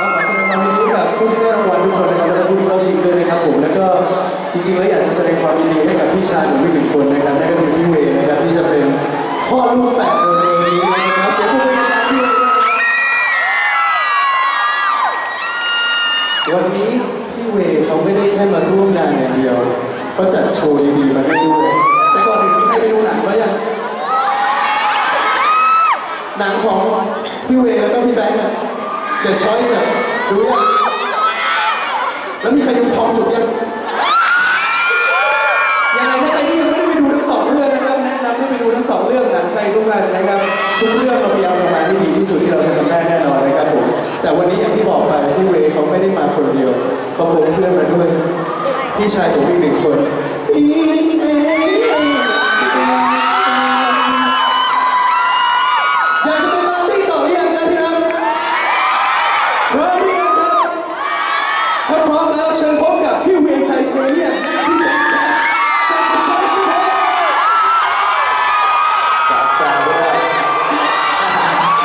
ก็ขอแสดงความยินดีกับผู้ที่ได้รางวัลทุกคนนะครับแล้วก็ผู้ที่เข้าชิงด้วยนะครับผมแล้วก็จริงๆแล้วอยากจะแสดงความยินดีให้กับพี่ชายผมอีกหนึ่งคนนะครับนั่นก็คือพี่เวนะครับที่จะเป็นพ่อลูกแฝดในเร็นี้นะครับเสียงปรบมือดังๆให้พี่เววยนะครับวันนี้พี่เวเขาไม่ได้แค่มาร่วมงานอย่างเดียวเขาจัดโชว์ดีๆมาให้ด้วยแต่ก่อนอื่นมีใครไปดูหนังเขายังหนังของพี่เวแล้วก็พี่แบงค์ The Choice อะดูยังแล้วมีใครดูทองสุดยังยังไงถ้าใครที่ยังไม่ได้ไปดูทั้งสองเรื่องนะครับแนะนำให้ไปดูทั้งสองเรื่องหนังไทยทุกท่านนะครับ ทุกเรื่องเราพยายามทำงานที่ดีที่สุดที่เราจะทำได้แน่นอนนะครับผมแต่วันนี้อย่างที่บอกไปพี่เวย์เขาไม่ได้มาคนเดียว เขาพกเพื่อนมาด้วยพี่ชายผมอีกหนึ่งคนพี่ ถ้